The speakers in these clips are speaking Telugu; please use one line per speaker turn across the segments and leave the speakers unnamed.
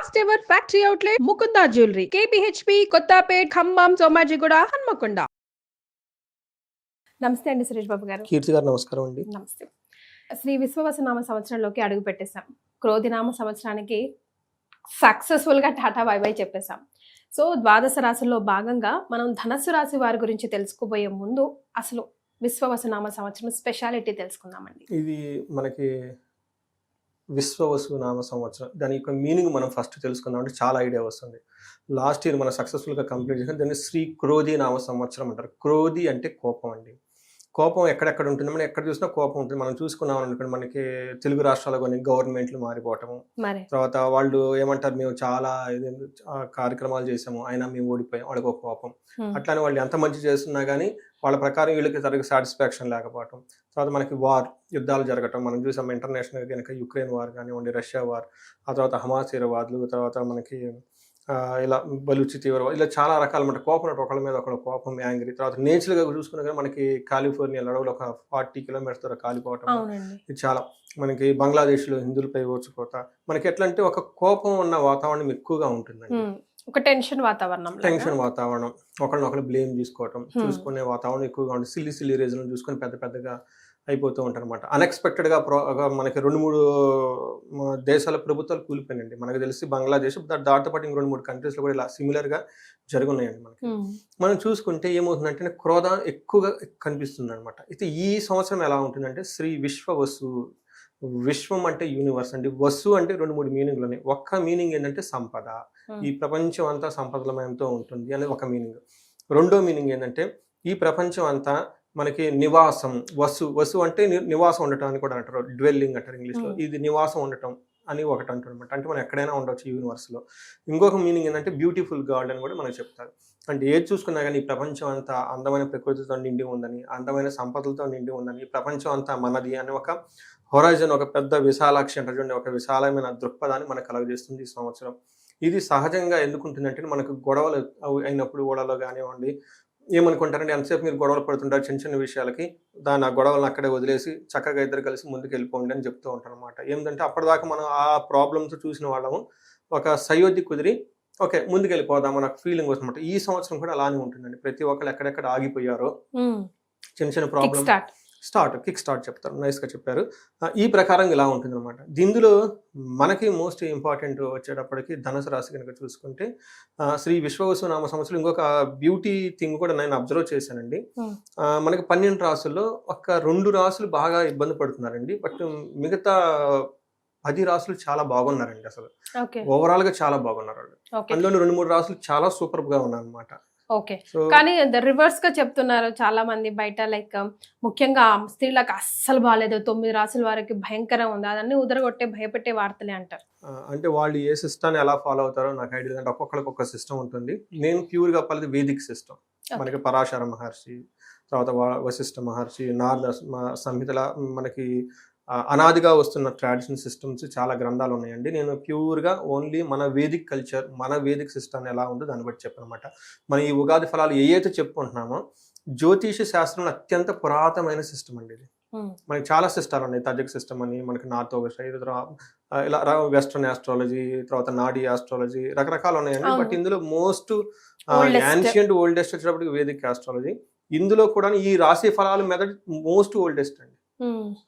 First ever factory outlet Mukunda jewellery KPHB Kothapet Khammam Somajiguda Hanamkonda నమస్తే అండి సురేష్ బాబు గారు.
కీర్తి గారు నమస్కారం అండి.
నమస్తే. శ్రీ విశ్వవసనామ సంవత్సరంలోకి అడుగు పెట్టేశాం. క్రోధినామ సంవత్సరానికి సక్సెస్ఫుల్గా టాటా బై బై చెప్పేశాం. సో ద్వాదశ రాశుల్లో భాగంగా మనం ధనస్సు రాశి వారి గురించి తెలుసుకోబోయే ముందు అసలు విశ్వవసనామ సంవత్సరం స్పెషాలిటీ తెలుసుకుందామండి.
ఇది మనకి విశ్వవసు నామ సంవత్సరం. దాని యొక్క మీనింగ్ మనం ఫస్ట్ తెలుసుకుందాం అంటే చాలా ఐడియా వస్తుంది. లాస్ట్ ఇయర్ మనం సక్సెస్ఫుల్గా కంప్లీట్ చేసిన దాన్ని శ్రీ క్రోధి నామ సంవత్సరం అంటారు. క్రోధి అంటే కోపం అండి. కోపం ఎక్కడెక్కడ ఉంటుంది? మనం ఎక్కడ చూసినా కోపం ఉంటుంది. మనం చూసుకున్నాం అనుకోండి మనకి తెలుగు రాష్ట్రాల్లో కొన్ని గవర్నమెంట్లు మారిపోవటము.
మరి.
తర్వాత వాళ్ళు ఏమంటారు? మేము చాలా కార్యక్రమాలు చేసాము అయినా మేము ఓడిపోయాం. వాళ్ళకి ఒక కోపం. అట్లానే వాళ్ళు ఎంత మంచి చేస్తున్నా కానీ వాళ్ళ ప్రకారం వీళ్ళకి సరిగ్గా సాటిస్ఫాక్షన్ లేకపోవటం. తర్వాత మనకి వార్ యుద్ధాలు జరగటం. మనం చూసాం ఇంటర్నేషనల్ కనుక యుక్రెయిన్ వార్ కానివ్వండి రష్యా వార్ ఆ తర్వాత హమాస్ తర్వాత మనకి ఇలా బలుచి తీవ్రవాద ఇలా చాలా రకాల మన కోపం. ఒకళ్ళ మీద ఒకళ్ళ కోపం యాంగ్రీ తర్వాత నేచురల్గా చూసుకున్నా కానీ మనకి కాలిఫోర్నియా అడవులు ఒక ఫార్టీ కిలోమీటర్స్ ద్వారా కాలిపోవటం ఇది చాలా మనకి బంగ్లాదేశ్లో హిందువులపై ఓచుకోత మనకి ఎట్లా అంటే ఒక కోపం ఉన్న వాతావరణం ఎక్కువగా ఉంటుందండి
ఒక టెన్షన్ వాతావరణం.
టెన్షన్ వాతావరణం ఒకరిని ఒకరు బ్లేమ్ తీసుకోవటం
Hmm.
చూసుకునే వాతావరణం ఎక్కువగా ఉంటుంది సిల్లి సిల్లి రీజన్ చూసుకొని పెద్ద పెద్దగా అయిపోతూ ఉంటారు అనమాట అన్ఎక్స్పెక్టెడ్గా ప్రో మనకి రెండు మూడు దేశాల ప్రభుత్వాలు కూలిపోయినాయండి. మనకు తెలిసి బంగ్లాదేశ్ దాంతో పాటు ఇంక రెండు మూడు కంట్రీస్లో కూడా ఇలా సిమిలర్గా జరుగున్నాయండి మనకి. మనం చూసుకుంటే ఏమవుతుందంటే క్రోధ ఎక్కువగా కనిపిస్తుంది అనమాట అయితే ఈ సంవత్సరం ఎలా ఉంటుందంటే శ్రీ విశ్వ వసు విశ్వం అంటే యూనివర్స్ అండి. వసు అంటే రెండు మూడు మీనింగ్లు ఉన్నాయి. ఒక్క మీనింగ్ ఏంటంటే సంపద. ఈ ప్రపంచం అంతా సంపదలమయంతో ఉంటుంది అనేది ఒక మీనింగ్ రెండో మీనింగ్ ఏంటంటే ఈ ప్రపంచం అంతా మనకి నివాసం వసు వసు అంటే నివాసం ఉండటం అని కూడా అంటారు. డ్వెల్లింగ్ అంటారు ఇంగ్లీష్లో. ఇది నివాసం ఉండటం అని ఒకటి అంటారు అనమాట అంటే మనం ఎక్కడైనా ఉండొచ్చు యూనివర్స్లో. ఇంకొక మీనింగ్ ఏంటంటే బ్యూటిఫుల్ గాడ్ అని కూడా మనకు చెప్తారు. అంటే ఏది చూసుకున్నా కానీ ఈ ప్రపంచం అంతా అందమైన ప్రకృతితో నిండి ఉందని అందమైన సంపదలతో నిండి ఉందని ప్రపంచం అంతా మనది అని ఒక హొరైజన్ ఒక పెద్ద విశాలాక్షి అంటారు చూడండి ఒక విశాలమైన దృక్పథాన్ని మనకు కలగజేస్తుంది ఈ సంవత్సరం. ఇది సహజంగా ఎందుకు ఉంటుందంటే మనకు గొడవలు అయినప్పుడు గొడవలు కానివ్వండి ఏమనుకుంటారంటే ఎంతసేపు మీరు గొడవలు పడుతుంటారు? చిన్న చిన్న విషయాలకి దాని ఆ గొడవలను అక్కడే వదిలేసి చక్కగా ఇద్దరు కలిసి ముందుకు వెళ్ళిపోండి అని చెప్తూ ఉంటారు అనమాట ఏంటంటే అప్పటిదాకా మనం ఆ ప్రాబ్లమ్స్ చూసిన వాళ్ళము. ఒక సయోధ్య కుదిరి ఓకే ముందుకు వెళ్ళిపోదాం అన్న ఫీలింగ్ వస్తుందన్నమాట. ఈ సంవత్సరం కూడా అలానే ఉంటుందండి. ప్రతి ఒక్కరు ఎక్కడెక్కడ ఆగిపోయారో చిన్న చిన్న ప్రాబ్లమ్
స్టార్ట్
కిక్ స్టార్ట్ చెప్తారు. నైస్గా చెప్పారు. ఈ ప్రకారం ఇలా ఉంటుంది అనమాట ఇందులో మనకి మోస్ట్ ఇంపార్టెంట్ వచ్చేటప్పటికి ధనుసు రాశి కనుక చూసుకుంటే శ్రీ విశ్వవసు నామ సంవత్సరం ఇంకొక బ్యూటీ థింగ్ కూడా నేను అబ్జర్వ్ చేశానండి. మనకి పన్నెండు రాసుల్లో ఒక రెండు రాసులు బాగా ఇబ్బంది పడుతున్నారండి. బట్ మిగతా పది రాసులు చాలా బాగున్నారండి అసలు. ఓవరాల్గా చాలా బాగున్నారు అందులో రెండు మూడు రాసులు చాలా సూపర్గా ఉన్నాయి అనమాట
ఓకే. కానీ రివర్స్గా చెప్తున్నారు చాలా మంది బయట లైక్ ముఖ్యంగా స్త్రీలకు అస్సలు బాగాలేదు తొమ్మిది రాసుల వారికి భయంకరం ఉంది. అదన్నీ ఉదరగొట్టే భయపెట్టే వార్తలే అంటారు.
అంటే వాళ్ళు ఏ సిస్టమ్ ఎలా ఫాలో అవుతారో నాకు ఐడియా. అంటే ఒక్కొక్కరికి ఒక్క సిస్టమ్ ఉంటుంది. నేను ప్యూర్గా పలిది వేదిక్ సిస్టమ్ మనకి పరాశర మహర్షి తర్వాత వశిష్ఠ మహర్షి నారద సంహితల మనకి అనాదిగా వస్తున్న ట్రాడిషనల్ సిస్టమ్స్ చాలా గ్రంథాలు ఉన్నాయండి. నేను ప్యూర్గా ఓన్లీ మన వేదిక్ కల్చర్ మన వేదిక్ సిస్టమ్ ఎలా ఉందో దాన్ని బట్టి చెప్పనమాట. మనం ఈ ఉగాది ఫలాలు ఏ అయితే చెప్పుకుంటున్నామో జ్యోతిష శాస్త్రంలో అత్యంత పురాతనమైన సిస్టమ్ అండి ఇది. మనకి చాలా సిస్టాలు ఉన్నాయి. తజక్ సిస్టమ్ అని మనకి నార్త్ ఇలా వెస్ట్రన్ ఆస్ట్రాలజీ తర్వాత నాడీ ఆస్ట్రాలజీ రకరకాలు ఉన్నాయండి. బట్ ఇందులో మోస్ట్. యాన్షియంట్ ఓల్డెస్ట్ వచ్చేటప్పటికి వేదిక్ ఆస్ట్రాలజీ. ఇందులో కూడా ఈ రాశి ఫలాలు మెథడ్ మోస్ట్ ఓల్డెస్ట్ అండి.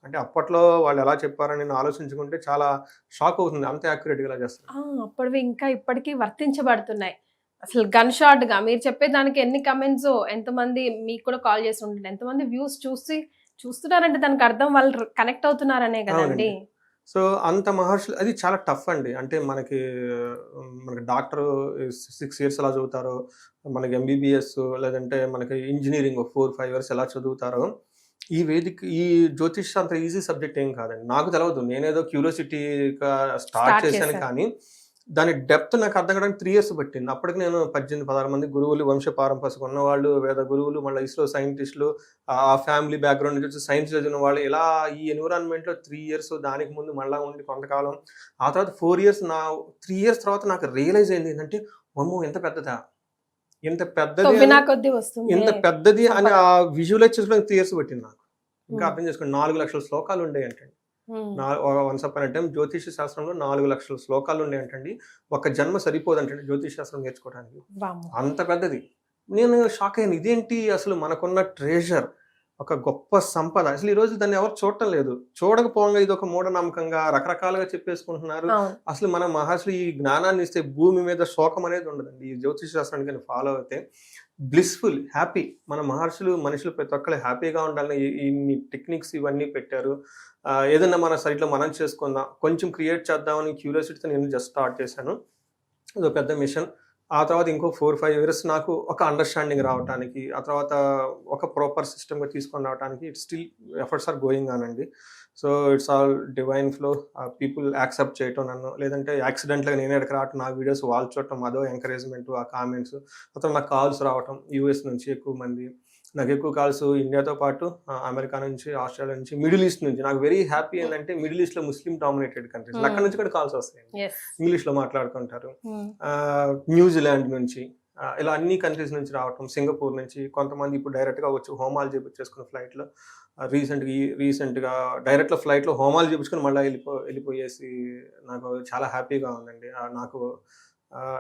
అంటే అప్పట్లో వాళ్ళు ఎలా చెప్పారని నేను ఆలోచించుకుంటే చాలా షాక్ అవుతుంది. అంత యాక్యురేట్గా ఇలా చేస్తారు?
అప్పటివి ఇంకా ఇప్పటికీ వర్తించబడుతున్నాయి. అసలు గన్ షాట్గా మీరు చెప్పే దానికి ఎన్ని కమెంట్స్ ఎంతమంది మీకు కూడా కాల్ చేసి ఉంటుంది ఎంతమంది వ్యూస్ చూసి చూస్తున్నారంటే దానికి అర్థం వాళ్ళు కనెక్ట్ అవుతున్నారనే కదండి.
సో అంత మహర్షులు అది చాలా టఫ్ అండి. అంటే మనకి మనకి డాక్టర్ సిక్స్ ఇయర్స్ ఎలా చదువుతారో మనకి ఎంబీబీఎస్ లేదంటే మనకి ఇంజనీరింగ్ ఫోర్ ఫైవ్ ఇయర్స్ ఎలా చదువుతారో ఈ వేదిక ఈ జ్యోతిష్ అంత ఈజీ సబ్జెక్ట్ ఏం కాదండి. నాకు తెలియదు నేనేదో క్యూరియాసిటీగా స్టార్ట్ చేశాను. కానీ దాని డెప్త్ నాకు అర్థం కావడానికి త్రీ ఇయర్స్ పట్టింది. అప్పటికి నేను పద్దెనిమిది పదహారు మంది గురువులు వంశ పారంపర్యం ఉన్న వాళ్ళు వేద గురువులు మళ్ళీ ఇస్రో సైంటిస్టులు ఆ ఫ్యామిలీ బ్యాక్గ్రౌండ్ నుంచి వచ్చి సైన్స్ చదివిన వాళ్ళు ఇలా ఈ environment లో త్రీ ఇయర్స్ దానికి ముందు మళ్ళీ ఉండి కొంతకాలం ఆ తర్వాత ఫోర్ ఇయర్స్ నా త్రీ ఇయర్స్ తర్వాత నాకు రియలైజ్ అయింది ఏంటంటే అమ్మో ఎంత పెద్దదా? ఇంత పెద్దది ఇంత పెద్దది అని. ఆ విజువలైజ్ చేసుకోవడానికి త్రీ ఇయర్స్ పట్టింది నాకు. ఇంకా. అర్థం చేసుకోండి నాలుగు లక్షల శ్లోకాలు ఉండేవి అంటే వన్స్ అప్ టైం జ్యోతిష శాస్త్రంలో నాలుగు లక్షల శ్లోకాలు ఉన్నాయంటండి ఒక జన్మ సరిపోదంటండి జ్యోతిష శాస్త్రం నేర్చుకోవడానికి. అంత పెద్దది. నేను షాక్ అయ్యాను. ఇదేంటి? అసలు మనకున్న ట్రెజర్ ఒక గొప్ప సంపద. అసలు ఈ రోజు దాన్ని ఎవరు చూడటం లేదు. చూడకపోగా ఇది ఒక మూఢనమ్మకంగా రకరకాలుగా చెప్పేసుకుంటున్నారు. అసలు మన మహర్షులు ఈ జ్ఞానాన్ని ఇస్తే భూమి మీద శోకం అనేది ఉండదండి. ఈ జ్యోతిష శాస్త్రాన్ని కానీ ఫాలో అయితే బ్లిస్ఫుల్ హ్యాపీ మన మహర్షులు మనుషులు ప్రతి ఒక్కరు హ్యాపీగా ఉండాలని ఇన్ని టెక్నిక్స్ ఇవన్నీ పెట్టారు. ఆ, ఏదన్నా మన సైట్లో మనం చేసుకుందాం కొంచెం క్రియేట్ చేద్దామని క్యూరియాసిటీతో నేను జస్ట్ స్టార్ట్ చేశాను. ఇది ఒక పెద్ద మిషన్ ఆ తర్వాత ఇంకో ఫోర్ ఫైవ్ ఇయర్స్ నాకు ఒక అండర్స్టాండింగ్ రావడానికి ఆ తర్వాత ఒక ప్రాపర్ సిస్టమ్గా తీసుకొని రావడానికి it still efforts are going on అండి. So it's all divine flow people accept చేయటం నన్ను లేదంటే యాక్సిడెంట్గా నేను ఎక్కడికి రావటం నా వీడియోస్ వాళ్ళు చూడటం అదో ఎంకరేజ్మెంట్ ఆ కామెంట్స్ అతను నాకు కాల్స్ రావటం యూఎస్ నుంచి ఎక్కువ మంది నాకు ఎక్కువ కాల్స్ ఇండియాతో పాటు అమెరికా నుంచి ఆస్ట్రేలియా నుంచి మిడిల్ ఈస్ట్ నుంచి. నాకు వెరీ హ్యాపీ ఏంటంటే మిడిల్ ఈస్ట్లో ముస్లిం డామినేటెడ్ కంట్రీస్.
Hmm.
అక్కడ నుంచి కూడా కాల్స్ వస్తాయి
ఎస్
ఇంగ్లీష్లో మాట్లాడుకుంటారు ఆ, న్యూజిలాండ్ నుంచి ఇలా అన్ని కంట్రీస్ నుంచి రావటం సింగపూర్ నుంచి కొంతమంది ఇప్పుడు డైరెక్ట్గా వచ్చి హోమాలు చేపించేసుకున్న ఫ్లైట్లో రీసెంట్గా రీసెంట్గా డైరెక్ట్లో ఫ్లైట్లో హోమాలు చేపించుకుని మళ్ళీ వెళ్ళిపో వెళ్ళిపోయేసి నాకు చాలా హ్యాపీగా ఉందండి. నాకు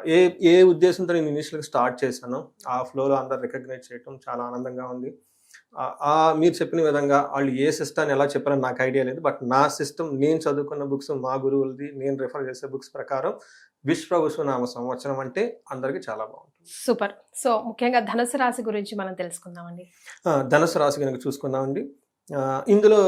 ఏ ఏ ఉద్దేశంతో నేను ఇనిషియల్గా స్టార్ట్ చేశానో ఆ ఫ్లోలో అందరు రికగ్నైజ్ చేయటం చాలా ఆనందంగా ఉంది. ఆ, మీరు చెప్పిన విధంగా వాళ్ళు ఏ సిస్టమ్ ఎలా చెప్పారో నాకు ఐడియా లేదు. బట్ నా సిస్టమ్ నేను చదువుకున్న బుక్స్ మా గురువులది నేను రిఫర్ చేసే బుక్స్ ప్రకారం విశ్వ విశ్వనామ సంవత్సరం అంటే అందరికీ చాలా బాగుంటుంది.
సూపర్. సో ముఖ్యంగా ధనుసు రాశి గురించి మనం తెలుసుకుందామండి.
ధనుసు రాశి కనుక చూసుకుందామండి. ఇందులో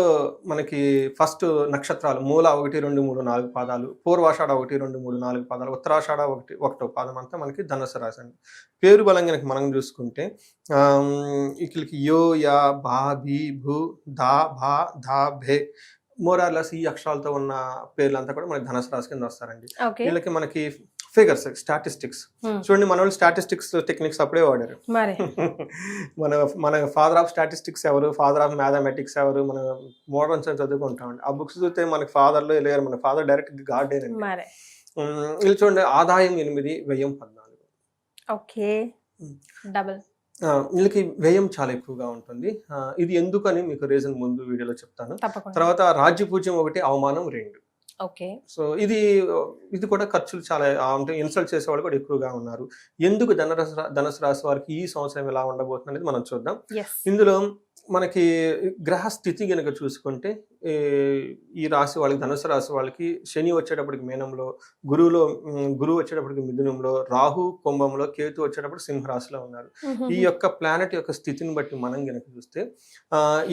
మనకి ఫస్ట్ నక్షత్రాలు మూల ఒకటి రెండు మూడు నాలుగు పాదాలు పూర్వాషాఢ ఒకటి రెండు మూడు నాలుగు పాదాలు ఉత్తరాషాఢ ఒకటి ఒకటో పాదం అంతా మనకి ధనుసు రాశి అండి పేరు బలం కనుక మనం చూసుకుంటే ఇక్కడికి యో యా భా భీ భూ దా భా ధా భే మోరార్లస్ ఈ అక్షరాలతో ఉన్న పేర్లంతా కూడా మనకి ధనుసు రాశి కింద వస్తారండి. వీళ్ళకి మనకి ఫిగర్స్ స్టాటిస్టిక్స్. చూడండి మన వాళ్ళు స్టాటిస్టిక్స్ టెక్నిక్స్ అప్పుడే వాడారు. మన మన ఫాదర్ ఆఫ్ స్టాటిస్టిక్స్ ఎవరు ఫాదర్ ఆఫ్ మ్యాథమెటిక్స్ ఎవరు మన మోడర్న్ సైన్స్ చదువుకుంటామండి ఆ బుక్స్ చూస్తే మనకి ఫాదర్లో లేరు మన ఫాదర్ డైరెక్ట్ గార్డెన్ వీళ్ళు చూడండి ఆదాయం ఎనిమిది వ్యయం పద్నాలుగు.
ఓకే. డబుల్.
వీళ్ళకి వ్యయం చాలా ఎక్కువగా ఉంటుంది. ఇది ఎందుకని మీకు రీజన్ ముందు వీడియోలో చెప్తాను. తర్వాత రాజ్య పూజ్యం ఒకటి అవమానం రెండు.
ఓకే.
సో ఇది ఇది కూడా ఖర్చులు చాలా అంటే ఇన్సల్ట్ చేసే వాళ్ళు కూడా ఎక్కువగా ఉన్నారు. ఎందుకు ధనరస ధనుసు రాశి వారికి ఈ సంవత్సరం ఎలా ఉండబోతుంది అనేది మనం చూద్దాం. ఇందులో మనకి గ్రహ స్థితి కనుక చూసుకుంటే ఈ రాశి వాళ్ళకి ధనుసు రాశి వాళ్ళకి శని వచ్చేటప్పటికి మీనంలో గురువులో గురువు వచ్చేటప్పటికి మిథునంలో రాహు కుంభంలో కేతు వచ్చేటప్పుడు సింహరాశిలో ఉన్నారు. ఈ యొక్క ప్లానెట్ యొక్క స్థితిని బట్టి మనం కనుక చూస్తే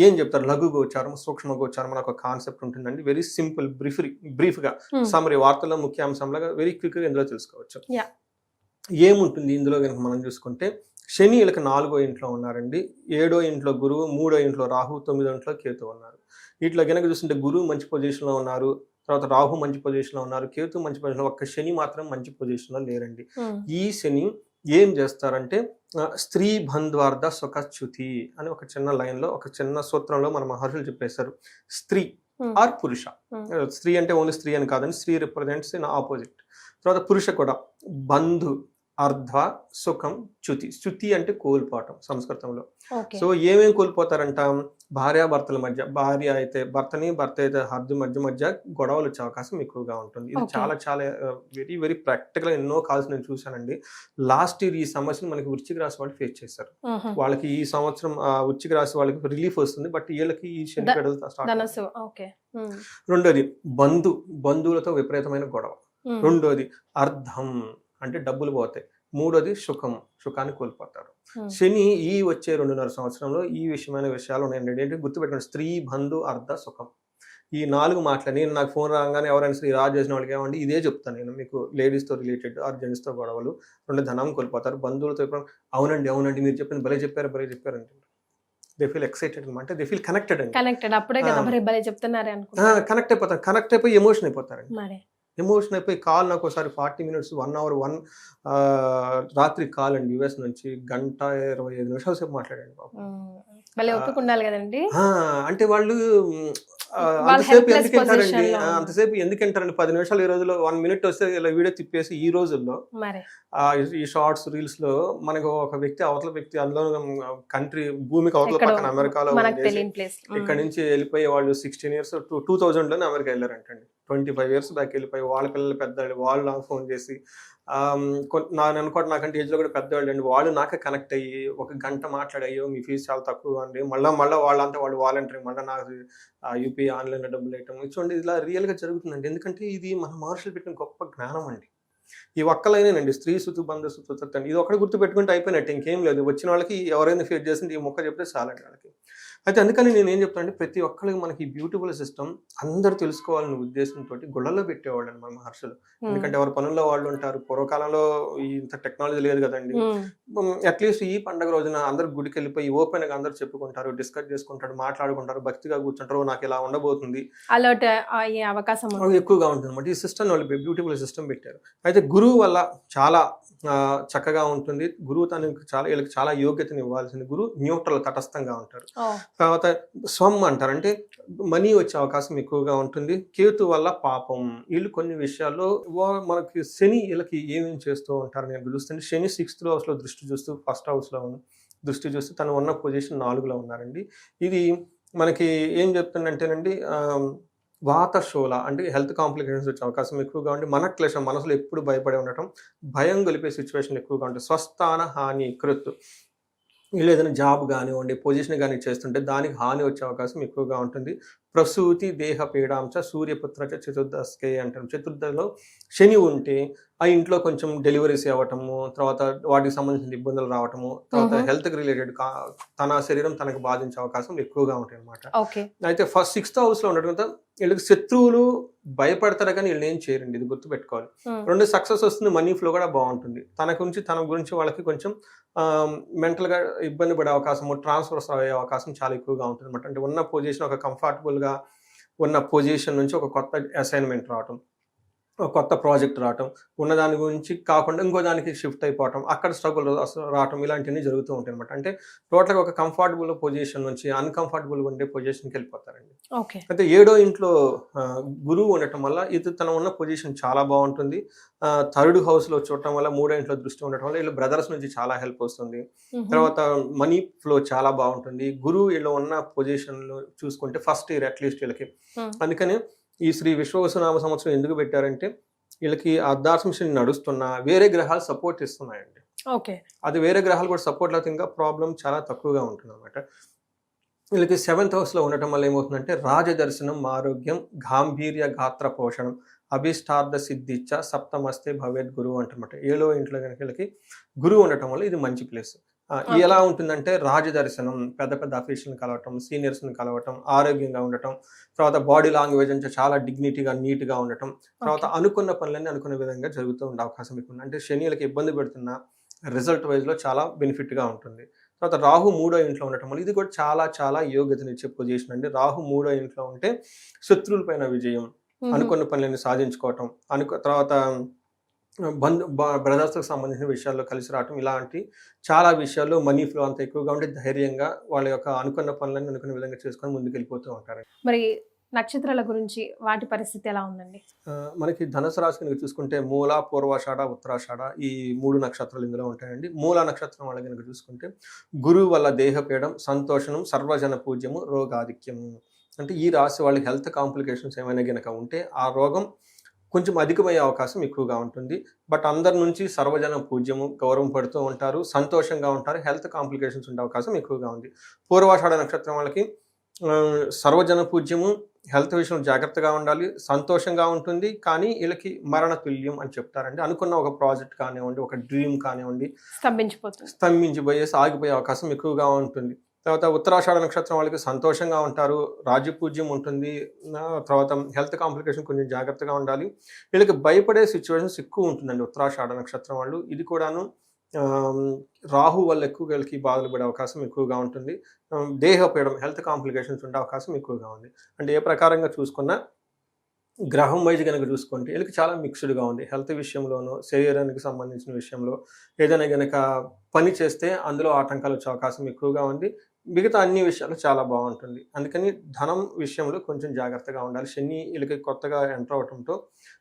ఏం చెప్తారు? లఘు గోచారం సూక్ష్మ గోచారం అనే ఒక కాన్సెప్ట్ ఉంటుందండి. వెరీ సింపుల్ బ్రీఫ్ బ్రీఫ్గా. సమరీ వార్తల్లో ముఖ్యాంశంలాగా వెరీ క్విక్గా ఇందులో తెలుసుకోవచ్చు. ఏముంటుంది ఇందులో కనుక మనం చూసుకుంటే శని వీళ్ళకి నాలుగో ఇంట్లో ఉన్నారండి. ఏడో ఇంట్లో గురువు మూడో ఇంట్లో రాహు తొమ్మిదో ఇంట్లో కేతు ఉన్నారు. ఇట్లా కనుక చూస్తుంటే గురువు మంచి పొజిషన్లో ఉన్నారు. తర్వాత రాహు మంచి పొజిషన్లో ఉన్నారు. కేతు మంచి పొజిషన్లో ఒక్క శని మాత్రం మంచి పొజిషన్లో లేరండి. ఈ శని ఏం చేస్తారంటే స్త్రీ బంధ్వార్థ సుఖచ్యుతి అని ఒక చిన్న లైన్లో ఒక చిన్న సూత్రంలో మన మహర్షులు చెప్పేశారు. స్త్రీ ఆర్ పురుష. స్త్రీ అంటే ఓన్లీ స్త్రీ అని కాదని స్త్రీ రిప్రజెంట్స్ ఇన్ ఆపోజిట్ తర్వాత పురుష కూడా. బంధు అర్ధ సుఖం చ్యుతి. చ్యుతి అంటే కోల్పోవటం సంస్కృతంలో. సో ఏమేం కోల్పోతారంట? భార్యాభర్తల మధ్య భార్య అయితే భర్తని భర్త అయితే హద్దు మధ్య మధ్య గొడవలు వచ్చే అవకాశం ఎక్కువగా ఉంటుంది. ఇది. చాలా చాలా వెరీ వెరీ ప్రాక్టికల్ ఎన్నో కాల్స్ నేను చూశానండి. లాస్ట్ ఇయర్ ఈ సమస్యను మనకి వృశ్చిక రాశి వాళ్ళు ఫేస్ చేశారు. వాళ్ళకి ఈ సంవత్సరం ఆ, వృశ్చిక రాశి వాళ్ళకి రిలీఫ్ వస్తుంది. బట్ వీళ్ళకి ఈ శని రెండోది బంధు. బంధువులతో విపరీతమైన గొడవ. రెండోది అర్థం అంటే డబ్బులు పోతాయి. మూడోది సుఖం సుఖాన్ని కోల్పోతారు. శని ఈ వచ్చే రెండున్నర సంవత్సరంలో ఈ విషయమైన విషయాలు ఉన్నాయండి ఏంటంటే గుర్తుపెట్టుకోండి స్త్రీ బంధు అర్ధ సుఖం. ఈ నాలుగు మాటలు నేను నాకు ఫోన్ రాగానే ఎవరైనా సరే రాజు చేసిన వాళ్ళకి ఏమండి? ఇదే చెప్తాను నేను. మీకు లేడీస్తో రిలేటెడ్ ఆర్ జెంట్స్తో గొడవలు రెండు ధనం కోల్పోతారు బంధువులతో అవునండి అవునండి మీరు చెప్పింది భలే చెప్పారు భలే చెప్పారు అంటే దే ఫీల్ ఎక్సైటెడ్ అంటే దే ఫీల్ కనెక్టెడ్ అండి.
కనెక్టెడ్ అప్పుడే కదా భలే చెప్తున్నారే
కనెక్ట్ అయిపోతారు. కనెక్ట్ అయిపోయి ఎమోషన్ అయిపోతారండి.
మరి.
ఎమోషన్ అయిపోయి కాల్ నాకు ఒకసారి forty minutes one hour one రాత్రి కాల్ అండి. యుఎస్ నుంచి గంట ఇరవై ఐదు నిమిషాల సేపు మాట్లాడండి బాబు
ఉండాలి కదండి?
ఆ, అంటే వాళ్ళు అంతసేపు ఎందుకు వింటారండి. అంతసేపు ఎందుకు వింటారండి పది నిమిషాలు ఈ రోజులో వన్ మినిట్ వస్తే ఇలా వీడియో తిప్పేసి ఈ రోజుల్లో ఈ- షార్ట్స్ రీల్స్లో మనకు ఒక వ్యక్తి అవతల వ్యక్తి అందులో కంట్రీ భూమికి అవతల పక్కన అమెరికాలో ఇక్కడ నుంచి వెళ్ళిపోయి వాళ్ళు సిక్స్టీన్ ఇయర్స్ టూ టూ థౌజండ్లోనే అమెరికా వెళ్ళారంటండి. ట్వంటీ ఫైవ్ ఇయర్స్ బ్యాక్ వెళ్ళిపోయి వాళ్ళ పిల్లలు పెద్దవాళ్ళు వాళ్ళు నాకు ఫోన్ చేసి ఆమ్, కొ- నా అనుకోండి నాకంటే ఏజ్లో కూడా పెద్దవాళ్ళు అండి వాళ్ళు నాకే కనెక్ట్ అయ్యి ఒక గంట మాట్లాడయ్యో మీ ఫీజు చాలా తక్కువ అండి. మళ్ళీ మళ్ళీ వాళ్ళంతా వాళ్ళు వాలంటరీ మళ్ళీ నాకు యూపీ ఆన్లైన్ డబ్బులు వేయటం. చూడండి ఇలా రియల్గా జరుగుతుందండి. ఎందుకంటే ఇది మన మహర్షులు పెట్టిన గొప్ప జ్ఞానం అండి. ఈ ఒక్కలైనండి స్త్రీ సుతు బంధు సుతు అండి ఇది ఒకటి గుర్తు పెట్టుకుంటే అయిపోయినట్టు. ఇంకేం లేదు. వచ్చిన వాళ్ళకి ఎవరైనా ఫేస్ చేసింది ఈ మొక్క చెప్తే చాలండి వాళ్ళకి. అయితే అందుకని నేను ఏం చెప్తానంటే ప్రతి ఒక్కరికి మనకి బ్యూటిఫుల్ సిస్టమ్ అందరూ తెలుసుకోవాలనే ఉద్దేశంతో గుళ్ళలో పెట్టేవాళ్ళని మన మహర్షులు. ఎందుకంటే ఎవరి పనుల్లో వాళ్ళు ఉంటారు. పూర్వకాలంలో ఇంత టెక్నాలజీ లేదు కదండి. అట్లీస్ట్ ఈ పండగ రోజున అందరు గుడికి వెళ్ళిపోయి ఓపెన్గా అందరు చెప్పుకుంటారు డిస్కస్ చేసుకుంటారు మాట్లాడుకుంటారు భక్తిగా కూర్చుంటారు "ఓ, నాకు ఇలా ఉండబోతుంది.
అలర్ట్ అయ్యే అవకాశం
ఎక్కువగా ఉంటుంది అనమాట ఈ సిస్టమ్ వాళ్ళు బ్యూటిఫుల్ సిస్టమ్ పెట్టారు. అయితే గురువు వల్ల చాలా చక్కగా ఉంటుంది. గురువు తనకి చాలా వీళ్ళకి చాలా యోగ్యతని ఇవ్వాల్సింది. గురువు న్యూట్రల్ తటస్థంగా ఉంటారు తర్వాత స్వమ్ అంటారు. అంటే మనీ వచ్చే అవకాశం ఎక్కువగా ఉంటుంది. కేతు వల్ల పాపం. వీళ్ళు కొన్ని విషయాల్లో మనకి శని వీళ్ళకి ఏమేమి చేస్తూ ఉంటారు నేను చూస్తుంటే శని సిక్స్త్ హౌస్లో దృష్టి చూస్తూ ఫస్ట్ హౌస్లో ఉంది దృష్టి చూస్తూ తను ఉన్న పొజిషన్ నాలుగులో ఉన్నారండి. ఇది మనకి ఏం చెప్తుందంటేనండి ఆ, వాత షోల అంటే హెల్త్ కాంప్లికేషన్స్ వచ్చే అవకాశం ఎక్కువగా ఉండి మన క్లేశం మనసులో ఎప్పుడు భయపడి ఉండటం భయం గొలిపే సిచ్యువేషన్ ఎక్కువగా ఉంటుంది స్వస్థాన హాని కృత్. వీళ్ళు ఏదైనా జాబ్ కానివ్వండి పొజిషన్ కానీ చేస్తుంటే దానికి హాని వచ్చే అవకాశం ఎక్కువగా ఉంటుంది. ప్రసూతి దేహ పీడాంశ సూర్యపుత్ర చతుర్దశకే అంటాం చతుర్థలో శని ఉంటే ఆ ఇంట్లో కొంచెం డెలివరీస్ అవ్వటము తర్వాత వాటికి సంబంధించిన ఇబ్బందులు రావటము తర్వాత
Mhm.
హెల్త్ రిలేటెడ్ తన శరీరం తనకు బాధించే అవకాశం ఎక్కువగా ఉంటాయి అన్నమాట
ఓకే.
అయితే ఫస్ట్ సిక్స్త్ హౌస్లో ఉండటంతో వీళ్ళకి శత్రువులు భయపడతారు కానీ వీళ్ళు ఏం చేయరండి ఇది గుర్తుపెట్టుకోవాలి.
ఉమ్,
రెండు సక్సెస్ వస్తుంది మనీ ఫ్లో కూడా బాగుంటుంది. తన గురించి తన గురించి వాళ్ళకి కొంచెం మెంటల్గా ఇబ్బంది పడే అవకాశము ట్రాన్స్ఫర్స్ అయ్యే అవకాశం చాలా ఎక్కువగా ఉంటుంది అనమాట అంటే ఉన్న పొజిషన్ ఒక కంఫర్టబుల్ గా ఉన్న పొజిషన్ నుంచి ఒక కొత్త అసైన్మెంట్ రావటం. కొత్త ప్రాజెక్ట్ రావటం ఉన్న దాని గురించి కాకుండా ఇంకో దానికి షిఫ్ట్ అయిపోవటం అక్కడ స్ట్రగుల్ రావటం ఇలాంటివన్నీ జరుగుతూ ఉంటాయి అనమాట అంటే టోటల్గా ఒక కంఫర్టబుల్ పొజిషన్ నుంచి అన్కంఫర్టబుల్ ఉండే పొజిషన్కి వెళ్ళిపోతారండి.
ఓకే.
అయితే ఏడో ఇంట్లో గురువు ఉండటం వల్ల ఇది తన ఉన్న పొజిషన్ చాలా బాగుంటుంది. థర్డ్ హౌస్లో చూడటం వల్ల మూడో ఇంట్లో దృష్టి ఉండటం వల్ల వీళ్ళు బ్రదర్స్ నుంచి చాలా హెల్ప్ వస్తుంది. తర్వాత మనీ ఫ్లో చాలా బాగుంటుంది. గురువు వీళ్ళు ఉన్న పొజిషన్లో చూసుకుంటే ఫస్ట్ ఇయర్ అట్లీస్ట్ వీళ్ళకి. అందుకని ఈ శ్రీ విశ్వవసునామ సంవత్సరం ఎందుకు పెట్టారంటే వీళ్ళకి అర్ధాశ్మశని నడుస్తున్నా వేరే గ్రహాలు సపోర్ట్ ఇస్తున్నాయండి.
ఓకే.
అది వేరే గ్రహాలు కూడా సపోర్ట్ లేకపోతే ఇంకా ప్రాబ్లం చాలా తక్కువగా ఉంటుంది అనమాట వీళ్ళకి సెవెంత్ హౌస్లో ఉండటం వల్ల ఏమవుతుందంటే రాజదర్శనం ఆరోగ్యం గాంభీర్య గాత్ర పోషణం అభిష్టార్థ సిద్ధిచ్చ సప్తమస్తే భవేద్ గురువు అంటమాట ఏడో ఇంట్లో కనుక వీళ్ళకి గురువు ఉండటం వల్ల ఇది మంచి ప్లేస్. ఎలా ఉంటుందంటే రాజదర్శనం పెద్ద పెద్ద అఫీషియల్ని కలవటం సీనియర్స్ని కలవటం ఆరోగ్యంగా ఉండటం తర్వాత బాడీ లాంగ్వేజ్ అంటే చాలా డిగ్నిటీగా నీట్గా ఉండటం తర్వాత అనుకున్న పనులన్నీ అనుకున్న విధంగా జరుగుతూ ఉండే అవకాశం ఎక్కువ ఉంది అంటే శనిలకి ఇబ్బంది పెడుతున్న రిజల్ట్ వైజ్లో చాలా బెనిఫిట్గా ఉంటుంది. తర్వాత రాహు మూడో ఇంట్లో ఉండటం వల్ల ఇది కూడా చాలా చాలా యోగ్యతనిచ్చే పొజిషన్ అండి. రాహు మూడో ఇంట్లో ఉంటే శత్రువుల పైన విజయం అనుకున్న పనులని సాధించుకోవటం అనుకు తర్వాత బంధు బ్రదర్స్కి సంబంధించిన విషయాల్లో కలిసి రావటం ఇలాంటి చాలా విషయాల్లో మనీ ఫ్లో అంత ఎక్కువగా ఉంటే ధైర్యంగా వాళ్ళ యొక్క అనుకున్న పనులను అనుకున్న విధంగా చేసుకొని ముందుకు వెళ్ళిపోతూ ఉంటారు.
మరి నక్షత్రాల గురించి వాటి పరిస్థితి ఎలా ఉందండి?
మనకి ధనుసు రాశి కనుక చూసుకుంటే మూల పూర్వాషాఢ ఉత్తరాషాఢ ఈ మూడు నక్షత్రాలు ఇందులో ఉంటాయండి. మూల నక్షత్రం వాళ్ళ కనుక చూసుకుంటే గురువు వల్ల దేహపీడం సంతోషం సర్వజన పూజ్యము రోగాధిక్యము. అంటే ఈ రాశి వాళ్ళకి హెల్త్ కాంప్లికేషన్స్ ఏమైనా గనక ఉంటే ఆ రోగం కొంచెం అధికమయ్యే అవకాశం ఎక్కువగా ఉంటుంది. బట్ అందరి నుంచి సర్వజన పూజ్యము గౌరవం పడుతూ ఉంటారు సంతోషంగా ఉంటారు హెల్త్ కాంప్లికేషన్స్ ఉండే అవకాశం ఎక్కువగా ఉంది. పూర్వాషాఢ నక్షత్రం వాళ్ళకి సర్వజన పూజ్యము హెల్త్ విషయంలో జాగ్రత్తగా ఉండాలి సంతోషంగా ఉంటుంది కానీ వీళ్ళకి మరణ తుల్యం అని చెప్తారండి. అనుకున్న ఒక ప్రాజెక్ట్ కానివ్వండి ఒక డ్రీమ్ కానివ్వండి
స్తంభించిపోతుంది.
స్తంభించిపోయేసి ఆగిపోయే అవకాశం ఎక్కువగా ఉంటుంది. తర్వాత ఉత్తరాషాఢ నక్షత్రం వాళ్ళకి సంతోషంగా ఉంటారు రాజపూజ్యం ఉంటుంది తర్వాత హెల్త్ కాంప్లికేషన్ కొంచెం జాగ్రత్తగా ఉండాలి. వీళ్ళకి భయపడే సిచ్యువేషన్స్ ఎక్కువ ఉంటుందండి ఉత్తరాషాఢ నక్షత్రం వాళ్ళు. ఇది కూడాను రాహు వల్ల ఎక్కువ వీళ్ళకి బాధలు పడే అవకాశం ఎక్కువగా ఉంటుంది. ఆ, దేహపీడం హెల్త్ కాంప్లికేషన్స్ ఉండే అవకాశం ఎక్కువగా ఉంది. అంటే ఏ ప్రకారంగా చూసుకున్నా గ్రహం వైజ్ కనుక చూసుకుంటే వీళ్ళకి చాలా మిక్స్డ్గా ఉంది. హెల్త్ విషయంలోనూ శరీరానికి సంబంధించిన విషయంలో ఏదైనా కనుక పని చేస్తే అందులో ఆటంకాలు వచ్చే అవకాశం ఎక్కువగా ఉంది. మిగతా అన్ని విషయాలు చాలా బాగుంటుంది. అందుకని ధనం విషయంలో కొంచెం జాగ్రత్తగా ఉండాలి. శని వీళ్ళకి కొత్తగా ఎంటర్ అవడంతో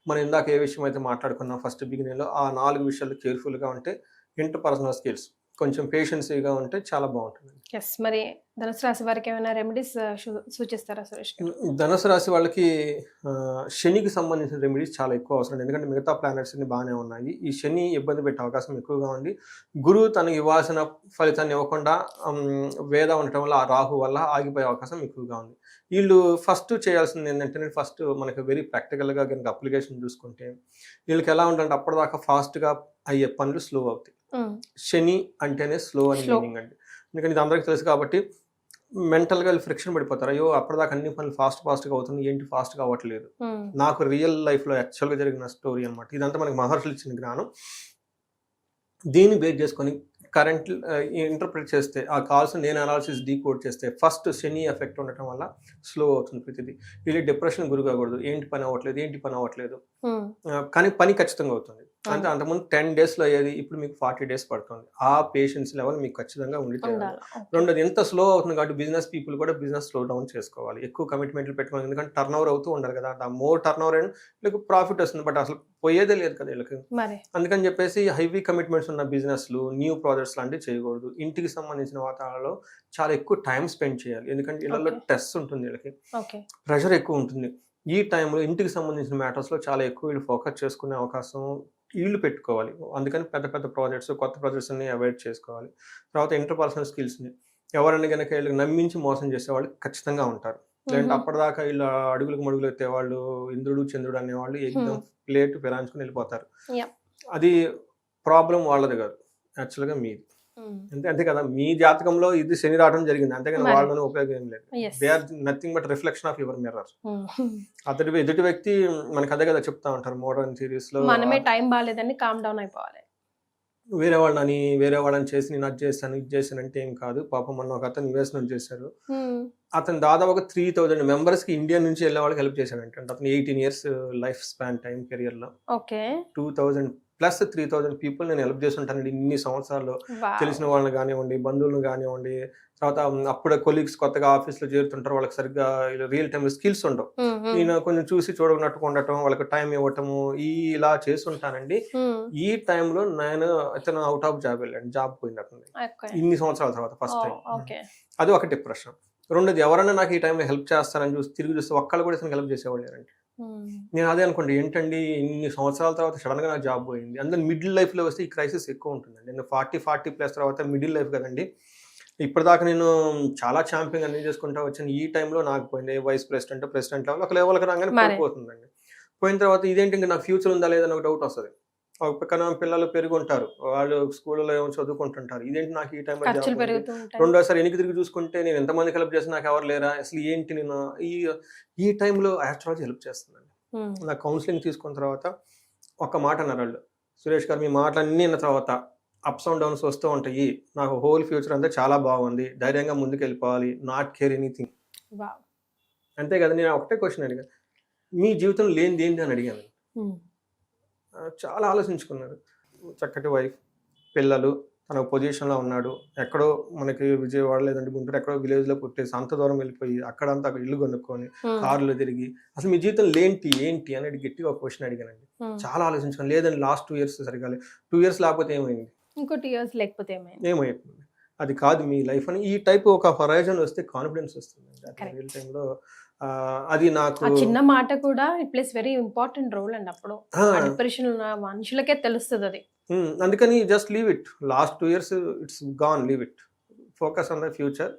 మనం ఇందాక ఏ విషయం అయితే మాట్లాడుకున్నాం ఫస్ట్ బిగినింగ్లో ఆ నాలుగు విషయాలు కేర్ఫుల్గా ఉంటే ఇంటర్ పర్సనల్ స్కిల్స్ కొంచెం పేషెన్సీగా ఉంటే చాలా బాగుంటుంది.
ఎస్ మరి ధనుసు రాశి వారికి ఏమైనా రెమెడీస్ సూచిస్తారా సురేష్
ధనుసు రాశి వాళ్ళకి శనికి సంబంధించిన రెమెడీస్ చాలా ఎక్కువ అవసరం ఎందుకంటే మిగతా ప్లానెట్స్ అన్ని బాగానే ఉన్నాయి. ఈ శని ఇబ్బంది పెట్టే అవకాశం ఎక్కువగా ఉంది. గురువు తనకి ఇవ్వాల్సిన ఫలితాన్ని ఇవ్వకుండా వేద ఉండటం వల్ల ఆ రాహు వల్ల ఆగిపోయే అవకాశం ఎక్కువగా ఉంది. వీళ్ళు ఫస్ట్ చేయాల్సింది ఏంటంటే ఫస్ట్ మనకి వెరీ ప్రాక్టికల్గా కనుక అప్లికేషన్ చూసుకుంటే వీళ్ళకి ఎలా ఉంటుందంటే అప్పటిదాకా ఫాస్ట్గా అయ్యే పనులు స్లో అవుతాయి. శని అంటేనే స్లో అని. మీనింగ్ అండి. ఎందుకంటే ఇది అందరికీ తెలుసు కాబట్టి మెంటల్గా ఫ్రిక్షన్ పడిపోతారు. అయ్యో అప్పటిదాకా అన్ని పనులు ఫాస్ట్ ఫాస్ట్గా అవుతుంది ఏంటి ఫాస్ట్గా అవ్వట్లేదు?
ఉమ్,
నాకు రియల్ లైఫ్లో యాక్చువల్గా జరిగిన స్టోరీ అనమాట ఇదంతా మనకి మహర్షులు ఇచ్చిన జ్ఞానం. దీన్ని బేస్ చేసుకొని కరెంట్ ఇంటర్ప్రిట్ చేస్తే ఆ కాల్స్ నేను అనాలిసిస్ డీకోడ్ చేస్తే ఫస్ట్ శని ఎఫెక్ట్ ఉండటం వల్ల స్లో అవుతుంది ప్రతిదీ. వీళ్ళు డిప్రెషన్ గురి కాకూడదు ఏంటి పని అవ్వట్లేదు? ఏంటి పని అవ్వట్లేదు? కానీ పని ఖచ్చితంగా అవుతుంది. అంటే అంతకుముందు టెన్ డేస్లో అయ్యేది ఇప్పుడు మీకు ఫార్టీ డేస్ పడుతుంది. ఆ పేషెన్స్ లెవెల్ మీకు ఖచ్చితంగా ఉండి. రెండోది ఎంత స్లో అవుతుంది కాబట్టి బిజినెస్ పీపుల్ కూడా బిజినెస్ స్లో డౌన్ చేసుకోవాలి. ఎక్కువ కమిట్మెంట్లు పెట్టుకోవాలి. ఎందుకంటే టర్న్ ఓవర్ అవుతూ ఉండాలి కదా. మోర్ టర్న్ ఓవర్ అండ్ వీళ్ళకి ప్రాఫిట్ వస్తుంది. బట్ అసలు పోయేదే లేదు కదా వీళ్ళకి. అందుకని చెప్పేసి హైవీ కమిట్మెంట్స్ ఉన్న బిజినెస్లు న్యూ ప్రాజెక్ట్స్ లాంటివి చేయకూడదు. ఇంటికి సంబంధించిన వాతావరణంలో చాలా ఎక్కువ టైం స్పెండ్ చేయాలి. ఎందుకంటే వీళ్ళలో. స్ట్రెస్ ఉంటుంది వీళ్ళకి. ప్రెషర్ ఎక్కువ ఉంటుంది. ఈ టైంలో ఇంటికి సంబంధించిన మ్యాటర్స్లో చాలా ఎక్కువ వీళ్ళు ఫోకస్ చేసుకునే అవకాశం వీళ్ళు పెట్టుకోవాలి. అందుకని పెద్ద పెద్ద ప్రాజెక్ట్స్ కొత్త ప్రాజెక్ట్స్ అన్ని అవాయిడ్ చేసుకోవాలి. తర్వాత ఇంటర్పర్సనల్ స్కిల్స్ని ఎవరైనా కనుక వీళ్ళకి నమ్మించి మోసం చేసేవాళ్ళు ఖచ్చితంగా ఉంటారు. లేదంటే అప్పటిదాకా వీళ్ళు అడుగులకు మడుగులు ఎత్తేవాళ్ళు ఇంద్రుడు చంద్రుడు అనేవాళ్ళు ఎగ్జామ్ ప్లేట్ ఫిరాయించుకుని వెళ్ళిపోతారు. అది ప్రాబ్లం వాళ్ళది కాదు. యాక్చువల్గా మీది. అంతే అంతే కదా. మీ జాతకంలో ఇది శని రావడం జరిగింది. అంతేగాని. వాళ్ళని ఉపయోగం ఏం లేదు. They are nothing but reflection of your mirror అతడి ఎదుటి వ్యక్తి మనకు అదే కదా చెప్తా ఉంటారు. మోడర్న్ సిరీస్లో
మనమే టైం బాగాలేదని కామ్ డౌన్ అయిపోవాలి.
వేరే వాళ్ళని వేరే వాళ్ళని చేసి నేను అది చేశాను ఇది చేశాను అంటే ఏం కాదు. పాపం మొన్న ఒక అతను నుంచి చేశారు
ఉమ్,
అతను దాదాపు ఒక త్రీ థౌజండ్ మెంబర్స్కి ఇండియా నుంచి వెళ్ళే వాళ్ళకి హెల్ప్ చేశాడంటే అంటే అతను eighteen years life span time కెరియర్లో.
Okay
two thousand plus three thousand people నేను హెల్ప్ చేసి ఉంటానండి ఇన్ని సంవత్సరాల్లో. తెలిసిన వాళ్ళని కానివ్వండి బంధువులను కానివ్వండి తర్వాత అప్పుడే కొలీగ్స్ కొత్తగా ఆఫీస్లో చేరుతుంటారు వాళ్ళకి సరిగ్గా రియల్ టైం స్కిల్స్ ఉండవు. నేను కొంచెం చూసి చూడనట్టుగా ఉండటం వాళ్ళకి టైం ఇవ్వటము ఈ ఇలా చేస్తుంటానండి. ఈ టైంలో నేను ఇతను అవుట్ ఆఫ్ జాబ్ వెళ్ళాను జాబ్
ఓకే
ఇన్ని సంవత్సరాల తర్వాత ఫస్ట్ టైం
ఓకే
అది ఒక డిప్రెషన్ రెండోది ఎవరైనా నాకు ఈ టైంలో హెల్ప్ చేస్తారని చూసి తిరిగి చూస్తే ఒక్కళ్ళు కూడా ఇతను హెల్ప్ చేసేవాళ్ళు లేరండి.
ఉమ్,
నేను అదే అనుకోండి ఏంటండి ఇన్ని సంవత్సరాల తర్వాత సడన్గా నాకు జాబ్ పోయింది. అందులో మిడిల్ లైఫ్లో వస్తే ఈ క్రైసిస్ ఎక్కువ ఉంటుందండి. నేను ఫార్టీ ఫార్టీ ప్లస్ తర్వాత మిడిల్ లైఫ్ కదండి. ఇప్పటిదాకా నేను చాలా ఛాంపియన్ అన్ని చేసుకుంటా వచ్చాను. ఈ టైంలో నాకు పోయింది. వైస్ ప్రెసిడెంట్ ప్రెసిడెంట్ లెవెల్ ఒక లెవెల్కి రాగానే. పోతుందండి. పోయిన తర్వాత ఇదేంటి ఇంకా నాకు ఫ్యూచర్ ఉందా లేదా ఒక డౌట్ వస్తుంది. పక్కన పిల్లలు పెరుగుంటారు. వాళ్ళు స్కూల్లో ఏమో చదువుకుంటుంటారు. ఇదేంటి నాకు ఈ టైంలో రెండోసారి వెనక్కి తిరిగి చూసుకుంటే నేను ఎంతమందికి హెల్ప్ చేసిన నాకు ఎవరు లేరా? అసలు ఏంటి నేను? ఈ ఈ టైంలో ఆస్ట్రాలజీ హెల్ప్ చేస్తుందండి. నా కౌన్సిలింగ్ తీసుకున్న తర్వాత ఒక మాట అన్నారు వాళ్ళు. సురేష్ గారు మీ మాటలన్నీ విన్న తర్వాత అప్స్ అండ్ డౌన్స్ వస్తూ ఉంటాయి. నాకు హోల్ ఫ్యూచర్ అంతా చాలా బాగుంది. ధైర్యంగా ముందుకు వెళ్ళిపోవాలి నాట్ కేర్ ఎనీథింగ్. అంతే కదా నేను ఒకటే క్వశ్చన్ అడిగాను మీ జీవితం లేనిది ఏంటి అని అడిగాను. చాలా ఆలోచించుకున్నారు. చక్కటి వైఫ్ పిల్లలు తన పొజిషన్లో ఉన్నాడు. ఎక్కడో మనకి విజయవాడ లేదంటే గుంటూరు ఎక్కడో విలేజ్లో పుట్టేసి అంత దూరం వెళ్ళిపోయి అక్కడంతా అక్కడ ఇల్లు కొనుక్కొని కారులో తిరిగి అసలు మీ జీవితం లేంటి ఏంటి అనేది గట్టిగా ఒక క్వశ్చన్ అడిగానండి. చాలా ఆలోచించాను లేదండి లాస్ట్ టూ ఇయర్స్ సరిగా టూ ఇయర్స్ లేకపోతే ఏమైంది?
ఇంకో టూ ఇయర్స్ లేకపోతే ఏమైంది?
ఏమైపోయింది అది కాదు మీ లైఫ్ అని ఈ టైప్ ఒక హొరైజన్ వస్తే కాన్ఫిడెన్స్ వస్తుంది టైంలో అది నాకు
చిన్న మాట కూడా it plays very important role అండి అప్పుడు. డిప్రెషన్ ఉన్న మనుషులకే తెలుస్తుంది అది.
అందుకని just leave it. Last two years it's gone leave it. Focus on the future.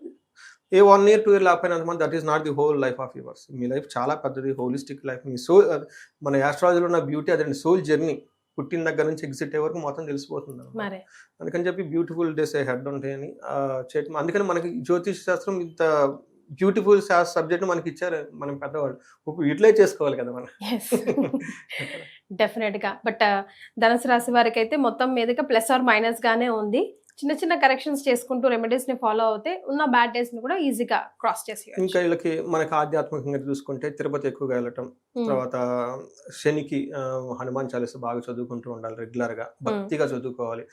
A one year two year లేకపోయినంత మంది that is not the whole life of yours. Me life చాలా పెద్దది హోలిస్టిక్ లైఫ్. మీ సోల్ మన యాస్ట్రాలజీలో ఉన్న బ్యూటీ అదండి సోల్ జర్నీ. పుట్టిన దగ్గర నుంచి ఎగ్జిట్ అయ్యే వరకు మొత్తం తెలిసిపోతుంది అందుకని చెప్పి బ్యూటిఫుల్ డేస్ హెడ్ ఉంటాయని చేయటం అందుకని మనకి జ్యోతిష్ శాస్త్రం ఇంత బ్యూటిఫుల్ సబ్జెక్ట్ మనకి ఇచ్చారు మనం పెద్దవాళ్ళు. ఇప్పుడు యూటిలైజ్ చేసుకోవాలి కదా మనం.
డెఫినెట్గా. బట్ uh, ధనుసు రాశి వారికి అయితే మొత్తం మీదుగా ప్లస్ ఆర్ మైనస్ గానే ఉంది. చిన్న చిన్న కరెక్షన్స్ చేసుకుంటూ రెమెడీస్ని ఫాలో అవుతే ఉన్న బ్యాడ్ డేస్ని కూడా ఈజీగా క్రాస్ చేసి
ఇంకా వీళ్ళకి మనకి ఆధ్యాత్మికంగా చూసుకుంటే తిరుపతి ఎక్కువగా వెళ్ళటం తర్వాత శనికి హనుమాన్ చాలీస బాగా చదువుకుంటూ ఉండాలి రెగ్యులర్గా భక్తిగా చదువుకోవాలి.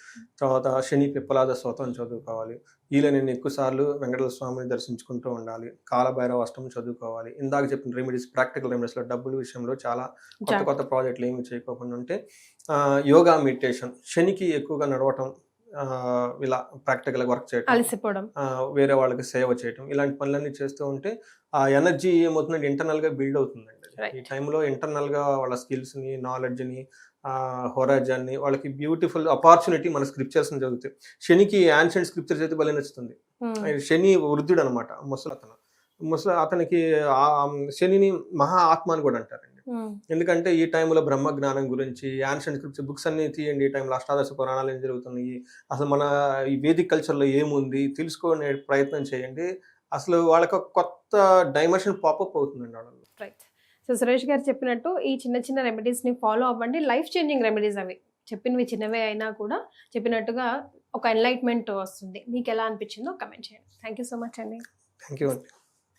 తర్వాత శని పిప్పలాద స్తోత్రం చదువుకోవాలి. వీళ్ళ నేను ఎక్కువ సార్లు వెంకటేశ్వర స్వామిని దర్శించుకుంటూ ఉండాలి. కాలభైరవ అష్టమి చదువుకోవాలి. ఇందాక చెప్పిన రెమెడీస్ ప్రాక్టికల్ రెమెడీస్లో డబ్బుల విషయంలో చాలా కొత్త కొత్త ప్రాజెక్టులు ఏమి చేయకోకుండా ఉంటే యోగా మెడిటేషన్ శనికి ఎక్కువగా నడవటం ఇలా ప్రాక్టికల్ వర్క్ చేయటం
అలసిపోవడం.
వేరే వాళ్ళకి సేవ చేయటం ఇలాంటి పనులన్నీ చేస్తూ ఉంటే ఆ ఎనర్జీ ఏమవుతుందంటే ఇంటర్నల్గా బిల్డ్ అవుతుందండి. ఈ టైంలో ఇంటర్నల్గా వాళ్ళ స్కిల్స్ని నాలెడ్జ్ని హోరాజాన్ని వాళ్ళకి బ్యూటిఫుల్ అపార్చునిటీ మన స్క్రిప్చర్స్ చదివితే శనికి యాన్షియంట్ స్క్రిప్చర్స్ అయితే భలే నచ్చుతుంది. శని వృద్ధుడు అనమాట ముసలి అతను ముసలి అతనికి శనిని మహా ఆత్మ అని కూడా అంటారండి. ఎందుకంటే ఈ టైంలో బ్రహ్మ జ్ఞానం గురించి యాన్షియంట్ స్క్రిప్చర్ బుక్స్ అన్ని తీయండి ఈ టైంలో అష్టాదశ పురాణాలు ఏం జరుగుతున్నాయి అసలు మన ఈ వేదిక్ కల్చర్లో ఏముంది తెలుసుకునే ప్రయత్నం చేయండి. అసలు వాళ్ళకి కొత్త డైమెన్షన్ పాపప్ అవుతుందండి వాళ్ళలో.
రైట్ సో సురేష్ గారు చెప్పినట్టు ఈ చిన్న చిన్న రెమెడీస్ని ఫాలో అవ్వండి. లైఫ్ చేంజింగ్ రెమెడీస్ అవి. చెప్పినవి చిన్నవే అయినా కూడా చెప్పినట్టుగా ఒక ఎన్లైట్మెంట్ వస్తుంది. మీకు ఎలా అనిపించిందో కమెంట్ చేయండి. థ్యాంక్ యూ సో మచ్ అండి
థ్యాంక్ యూ అండి